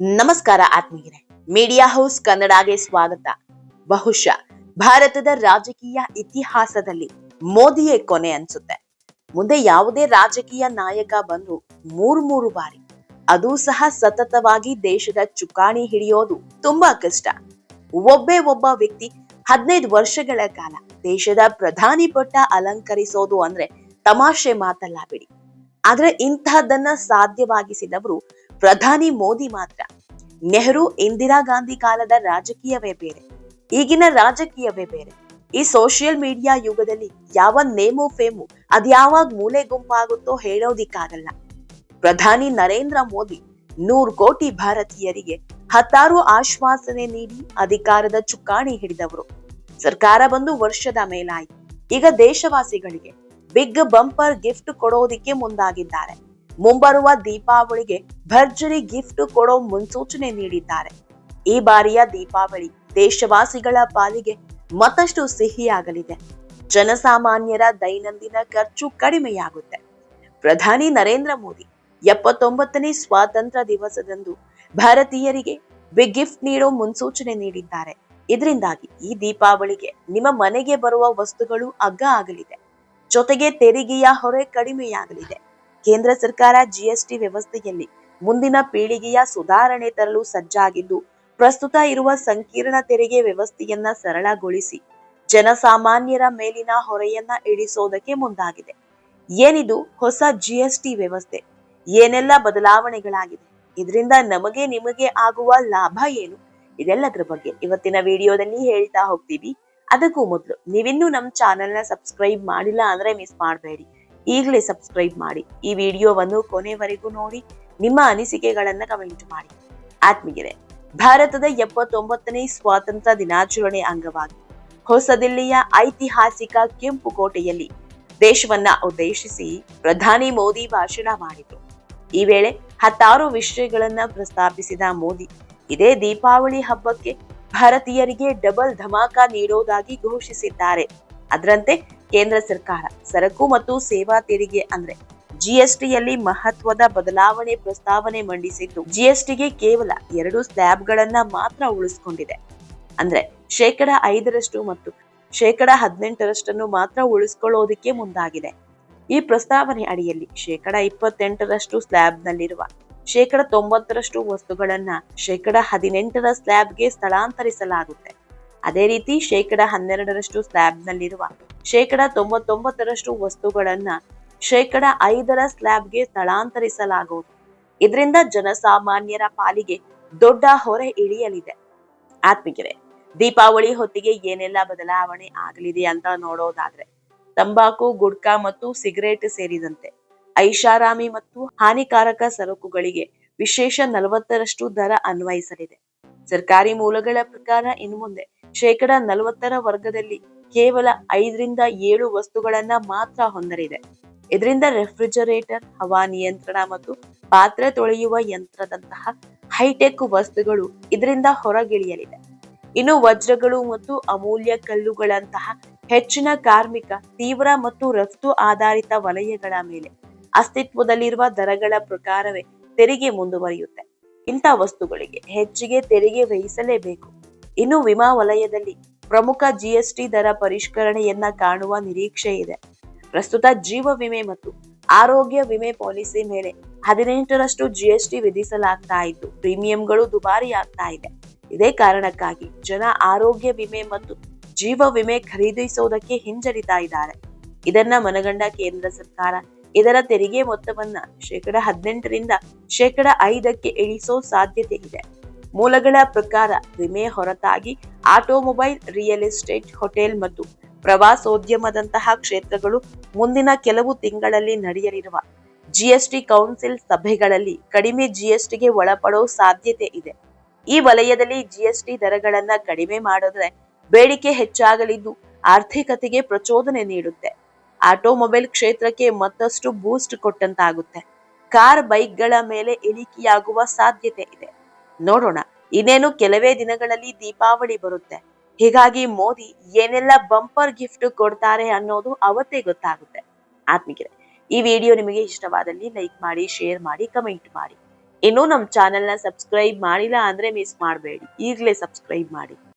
ನಮಸ್ಕಾರ ಆತ್ಮೀಯರೇ. Media house ಕನ್ನಡಗೆ ಸ್ವಾಗತ. ಬಹುಶಃ ಭಾರತದ ರಾಜಕೀಯ ಇತಿಹಾಸದಲ್ಲಿ ಮೋದಿಯೇ ಕೊನೆ ಅನ್ಸುತ್ತೆ. ಮುಂದೆ ಯಾವುದೇ ರಾಜಕೀಯ ನಾಯಕ ಬಂದ್ರು ಮೂರ್ ಮೂರು ಬಾರಿ, ಅದು ಸಹ ಸತತವಾಗಿ ದೇಶದ ಚುಕ್ಕಾಣಿ ಹಿಡಿಯೋದು ತುಂಬಾ ಕಷ್ಟ. ಒಬ್ಬೇ ಒಬ್ಬ ವ್ಯಕ್ತಿ ಹದಿನೈದು ವರ್ಷಗಳ ಕಾಲ ದೇಶದ ಪ್ರಧಾನಿ ಪಟ್ಟ ಅಲಂಕರಿಸೋದು ಅಂದ್ರೆ ತಮಾಷೆ ಮಾತಲ್ಲ ಬಿಡಿ. ಆದ್ರೆ ಇಂತಹದ್ದನ್ನ ಸಾಧ್ಯವಾಗಿಸಿದವರು ಪ್ರಧಾನಿ ಮೋದಿ ಮಾತ್ರ. ನೆಹರು ಇಂದಿರಾ ಗಾಂಧಿ ಕಾಲದ ರಾಜಕೀಯವೇ ಬೇರೆ. ಈಗಿನ ರಾಜಕೀಯವೇ ಬೇರೆ. ಈ ಸೋಷಿಯಲ್ ಮೀಡಿಯಾ ಯುಗದಲ್ಲಿ ಯಾವ ನೇಮು ಫೇಮು ಅದ್ಯಾವಾಗ ಮೂಲೆ ಗುಂಪಾಗುತ್ತೋ ಹೇಳೋದಿಕ್ಕಾಗಲ್ಲ. ಪ್ರಧಾನಿ ನರೇಂದ್ರ ಮೋದಿ ನೂರು ಕೋಟಿ ಭಾರತೀಯರಿಗೆ ಹತ್ತಾರು ಆಶ್ವಾಸನೆ ನೀಡಿ ಅಧಿಕಾರದ ಚುಕ್ಕಾಣಿ ಹಿಡಿದವರು. ಸರ್ಕಾರ ಬಂದು ವರ್ಷದ ಮೇಲಾಯಿತು. ಈಗ ದೇಶವಾಸಿಗಳಿಗೆ ಬಿಗ್ ಬಂಪರ್ ಗಿಫ್ಟ್ ಕೊಡೋದಿಕ್ಕೆ ಮುಂದಾಗಿದ್ದಾರೆ. ಮುಂಬರುವ ದೀಪಾವಳಿಗೆ ಭರ್ಜರಿ ಗಿಫ್ಟ್ ಕೊಡೋ ಮುನ್ಸೂಚನೆ ನೀಡಿದ್ದಾರೆ. ಈ ಬಾರಿಯ ದೀಪಾವಳಿ ದೇಶವಾಸಿಗಳ ಪಾಲಿಗೆ ಮತ್ತಷ್ಟು ಸಿಹಿಯಾಗಲಿದೆ. ಜನಸಾಮಾನ್ಯರ ದೈನಂದಿನ ಖರ್ಚು ಕಡಿಮೆಯಾಗುತ್ತೆ. ಪ್ರಧಾನಿ ನರೇಂದ್ರ ಮೋದಿ ಎಪ್ಪತ್ತೊಂಬತ್ತನೇ ಸ್ವಾತಂತ್ರ್ಯ ದಿವಸದಂದು ಭಾರತೀಯರಿಗೆ ಬಿಗ್ ಗಿಫ್ಟ್ ನೀಡೋ ಮುನ್ಸೂಚನೆ ನೀಡಿದ್ದಾರೆ. ಇದರಿಂದಾಗಿ ಈ ದೀಪಾವಳಿಗೆ ನಿಮ್ಮ ಮನೆಗೆ ಬರುವ ವಸ್ತುಗಳು ಅಗ್ಗ ಆಗಲಿದೆ. ಜೊತೆಗೆ ತೆರಿಗೆಯ ಹೊರೆ ಕಡಿಮೆಯಾಗಲಿದೆ. ಕೇಂದ್ರ ಸರ್ಕಾರ ಜಿಎಸ್ಟಿ ವ್ಯವಸ್ಥೆಯಲ್ಲಿ ಮುಂದಿನ ಪೀಳಿಗೆಯ ಸುಧಾರಣೆ ತರಲು ಸಜ್ಜಾಗಿದ್ದು, ಪ್ರಸ್ತುತ ಇರುವ ಸಂಕೀರ್ಣ ತೆರಿಗೆ ವ್ಯವಸ್ಥೆಯನ್ನ ಸರಳಗೊಳಿಸಿ ಜನಸಾಮಾನ್ಯರ ಮೇಲಿನ ಹೊರೆಯನ್ನ ಇಳಿಸೋದಕ್ಕೆ ಮುಂದಾಗಿದೆ. ಏನಿದು? ಹೊಸ ಜಿಎಸ್ಟಿ ವ್ಯವಸ್ಥೆ. ಏನೆಲ್ಲ ಬದಲಾವಣೆಗಳಾಗಿದೆ ಇದರಿಂದ ನಮಗೆ ನಿಮಗೆ ಆಗುವ ಲಾಭ ಏನು? ಇದೆಲ್ಲದರ ಬಗ್ಗೆ ಇವತ್ತಿನ ವಿಡಿಯೋದಲ್ಲಿ ಹೇಳ್ತಾ ಹೋಗ್ತೀವಿ. ಅದಕ್ಕೂ ಮೊದಲು ನೀವಿನ್ನೂ ನಮ್ಮ ಚಾನೆಲ್ನ ಸಬ್ಸ್ಕ್ರೈಬ್ ಮಾಡಿಲ್ಲ ಅಂದ್ರೆ ಮಿಸ್ ಮಾಡಬೇಡಿ. ಈಗಲೇ ಸಬ್ಸ್ಕ್ರೈಬ್ ಮಾಡಿ. ಈ ವಿಡಿಯೋವನ್ನು ಕೊನೆವರೆಗೂ ನೋಡಿ, ನಿಮ್ಮ ಅನಿಸಿಕೆಗಳನ್ನು ಕಮೆಂಟ್ ಮಾಡಿ. ಆತ್ಮೀಯರೇ, ಭಾರತದ ಎಪ್ಪತ್ತೊಂಬತ್ತನೇ ಸ್ವಾತಂತ್ರ್ಯ ದಿನಾಚರಣೆ ಅಂಗವಾಗಿ ಹೊಸದಿಲ್ಲಿಯ ಐತಿಹಾಸಿಕ ಕೆಂಪು ಕೋಟೆಯಲ್ಲಿ ದೇಶವನ್ನ ಉದ್ದೇಶಿಸಿ ಪ್ರಧಾನಿ ಮೋದಿ ಭಾಷಣ ಮಾಡಿದರು. ಈ ವೇಳೆ ಹತ್ತಾರು ವಿಷಯಗಳನ್ನ ಪ್ರಸ್ತಾಪಿಸಿದ ಮೋದಿ, ಇದೇ ದೀಪಾವಳಿ ಹಬ್ಬಕ್ಕೆ ಭಾರತೀಯರಿಗೆ ಡಬಲ್ ಧಮಾಕ ನೀಡೋದಾಗಿ ಘೋಷಿಸಿದ್ದಾರೆ. ಅದರಂತೆ ಕೇಂದ್ರ ಸರ್ಕಾರ, ಸರಕು ಮತ್ತು ಸೇವಾ ತೆರಿಗೆ ಅಂದ್ರೆ ಜಿಎಸ್ಟಿಯಲ್ಲಿ ಮಹತ್ವದ ಬದಲಾವಣೆ ಪ್ರಸ್ತಾವನೆ ಮಂಡಿಸಿದ್ದು ಜಿಎಸ್ಟಿಗೆ ಕೇವಲ ಎರಡು ಸ್ಲ್ಯಾಬ್ಗಳನ್ನ ಮಾತ್ರ ಉಳಿಸ್ಕೊಂಡಿದೆ. ಅಂದ್ರೆ ಶೇಕಡ ಐದರಷ್ಟು ಮತ್ತು ಶೇಕಡ ಹದಿನೆಂಟರಷ್ಟನ್ನು ಮಾತ್ರ ಉಳಿಸ್ಕೊಳ್ಳೋದಕ್ಕೆ ಮುಂದಾಗಿದೆ. ಈ ಪ್ರಸ್ತಾವನೆ ಅಡಿಯಲ್ಲಿ ಶೇಕಡ ಇಪ್ಪತ್ತೆಂಟರಷ್ಟು ಸ್ಲ್ಯಾಬ್ನಲ್ಲಿರುವ ಶೇಕಡ ತೊಂಬತ್ತರಷ್ಟು ವಸ್ತುಗಳನ್ನ ಶೇಕಡ ಹದಿನೆಂಟರ ಸ್ಲ್ಯಾಬ್ಗೆ ಸ್ಥಳಾಂತರಿಸಲಾಗುತ್ತೆ. ಅದೇ ರೀತಿ ಶೇಕಡ ಹನ್ನೆರಡರಷ್ಟು ಸ್ಲ್ಯಾಬ್ನಲ್ಲಿರುವ ಶೇಕಡ ತೊಂಬತ್ತೊಂಬತ್ತರಷ್ಟು ವಸ್ತುಗಳನ್ನ ಶೇಕಡ ಐದರ ಸ್ಲ್ಯಾಬ್ಗೆ ಸ್ಥಳಾಂತರಿಸಲಾಗುವುದು. ಇದರಿಂದ ಜನಸಾಮಾನ್ಯರ ಪಾಲಿಗೆ ದೊಡ್ಡ ಹೊರೆ ಇಳಿಯಲಿದೆ. ಆತ್ಮಿಕರೆ, ದೀಪಾವಳಿ ಹೊತ್ತಿಗೆ ಏನೆಲ್ಲ ಬದಲಾವಣೆ ಆಗಲಿದೆ ಅಂತ ನೋಡೋದಾದ್ರೆ, ತಂಬಾಕು, ಗುಡ್ಕಾ ಮತ್ತು ಸಿಗರೇಟ್ ಸೇರಿದಂತೆ ಐಷಾರಾಮಿ ಮತ್ತು ಹಾನಿಕಾರಕ ಸರಕುಗಳಿಗೆ ವಿಶೇಷ ನಲವತ್ತರಷ್ಟು ದರ ಅನ್ವಯಿಸಲಿದೆ. ಸರ್ಕಾರಿ ಮೂಲಗಳ ಪ್ರಕಾರ ಇನ್ನು ಮುಂದೆ ಶೇಕಡ ನಲವತ್ತರ ವರ್ಗದಲ್ಲಿ ಕೇವಲ ಐದರಿಂದ ಏಳು ವಸ್ತುಗಳನ್ನ ಮಾತ್ರ ಹೊಂದಲಿದೆ. ಇದರಿಂದ ರೆಫ್ರಿಜರೇಟರ್, ಹವಾ ನಿಯಂತ್ರಣ ಮತ್ತು ಪಾತ್ರೆ ತೊಳೆಯುವ ಯಂತ್ರದಂತಹ ಹೈಟೆಕ್ ವಸ್ತುಗಳು ಇದರಿಂದ ಹೊರಗಿಳಿಯಲಿದೆ. ಇನ್ನು ವಜ್ರಗಳು ಮತ್ತು ಅಮೂಲ್ಯ ಕಲ್ಲುಗಳಂತಹ ಹೆಚ್ಚಿನ ಕಾರ್ಮಿಕ, ತೀವ್ರ ಮತ್ತು ರಫ್ತು ಆಧಾರಿತ ವಲಯಗಳ ಮೇಲೆ ಅಸ್ತಿತ್ವದಲ್ಲಿರುವ ದರಗಳ ಪ್ರಕಾರವೇ ತೆರಿಗೆ ಮುಂದುವರಿಯುತ್ತೆ. ಇಂಥ ವಸ್ತುಗಳಿಗೆ ಹೆಚ್ಚಿಗೆ ತೆರಿಗೆ ವಹಿಸಲೇಬೇಕು ಇನ್ನು ವಿಮಾ ವಲಯದಲ್ಲಿ ಪ್ರಮುಖ ಜಿಎಸ್ಟಿ ದರ ಪರಿಷ್ಕರಣೆಯನ್ನ ಕಾಣುವ ನಿರೀಕ್ಷೆ ಇದೆ. ಪ್ರಸ್ತುತ ಜೀವ ವಿಮೆ ಮತ್ತು ಆರೋಗ್ಯ ವಿಮೆ ಪಾಲಿಸಿ ಮೇಲೆ ಹದಿನೆಂಟರಷ್ಟು ಜಿಎಸ್ಟಿ ವಿಧಿಸಲಾಗ್ತಾ ಇದ್ದು, ಪ್ರೀಮಿಯಂಗಳು ದುಬಾರಿ ಆಗ್ತಾ ಇದೆ. ಇದೇ ಕಾರಣಕ್ಕಾಗಿ ಜನ ಆರೋಗ್ಯ ವಿಮೆ ಮತ್ತು ಜೀವ ವಿಮೆ ಖರೀದಿಸೋದಕ್ಕೆ ಹಿಂಜರಿತಾ ಇದ್ದಾರೆ. ಇದನ್ನ ಮನಗಂಡ ಕೇಂದ್ರ ಸರ್ಕಾರ ಇದರ ತೆರಿಗೆ ಮೊತ್ತವನ್ನ ಶೇಕಡ ಹದಿನೆಂಟರಿಂದ ಶೇಕಡ ಐದಕ್ಕೆ ಇಳಿಸೋ ಸಾಧ್ಯತೆ ಇದೆ. ಮೂಲಗಳ ಪ್ರಕಾರ ವಿಮೆ ಹೊರತಾಗಿ ಆಟೋಮೊಬೈಲ್, ರಿಯಲ್ ಎಸ್ಟೇಟ್, ಹೋಟೆಲ್ ಮತ್ತು ಪ್ರವಾಸೋದ್ಯಮದಂತಹ ಕ್ಷೇತ್ರಗಳು ಮುಂದಿನ ಕೆಲವು ತಿಂಗಳಲ್ಲಿ ನಡೆಯಲಿರುವ ಜಿಎಸ್ಟಿ ಕೌನ್ಸಿಲ್ ಸಭೆಗಳಲ್ಲಿ ಕಡಿಮೆ ಜಿಎಸ್ಟಿಗೆ ಒಳಪಡೋ ಸಾಧ್ಯತೆ ಇದೆ. ಈ ವಲಯದಲ್ಲಿ ಜಿಎಸ್ಟಿ ದರಗಳನ್ನ ಕಡಿಮೆ ಮಾಡಿದ್ರೆ ಬೇಡಿಕೆ ಹೆಚ್ಚಾಗಲಿದ್ದು ಆರ್ಥಿಕತೆಗೆ ಪ್ರಚೋದನೆ ನೀಡುತ್ತೆ. ಆಟೋಮೊಬೈಲ್ ಕ್ಷೇತ್ರಕ್ಕೆ ಮತ್ತಷ್ಟು ಬೂಸ್ಟ್ ಕೊಟ್ಟಂತಾಗುತ್ತೆ. ಕಾರ್ ಬೈಕ್ಗಳ ಮೇಲೆ ಇಳಿಕೆಯಾಗುವ ಸಾಧ್ಯತೆ ಇದೆ. ನೋಡೋಣ. ಇನ್ನೇನು ಕೆಲವೇ ದಿನಗಳಲ್ಲಿ ದೀಪಾವಳಿ ಬರುತ್ತೆ. ಹೀಗಾಗಿ ಮೋದಿ ಏನೆಲ್ಲ ಬಂಪರ್ ಗಿಫ್ಟ್ ಕೊಡ್ತಾರೆ ಅನ್ನೋದು ಅವತ್ತೇ ಗೊತ್ತಾಗುತ್ತೆ. ಆತ್ಮಿಕರೆ ಈ ವಿಡಿಯೋ ನಿಮಗೆ ಇಷ್ಟವಾದಲ್ಲಿ ಲೈಕ್ ಮಾಡಿ ಶೇರ್ ಮಾಡಿ ಕಮೆಂಟ್ ಮಾಡಿ. ಇನ್ನೂ ನಮ್ಮ ಚಾನೆಲ್ನ ಸಬ್ಸ್ಕ್ರೈಬ್ ಮಾಡಿಲ್ಲ ಅಂದ್ರೆ ಮಿಸ್ ಮಾಡಬೇಡಿ. ಈಗಲೇ ಸಬ್ಸ್ಕ್ರೈಬ್ ಮಾಡಿ.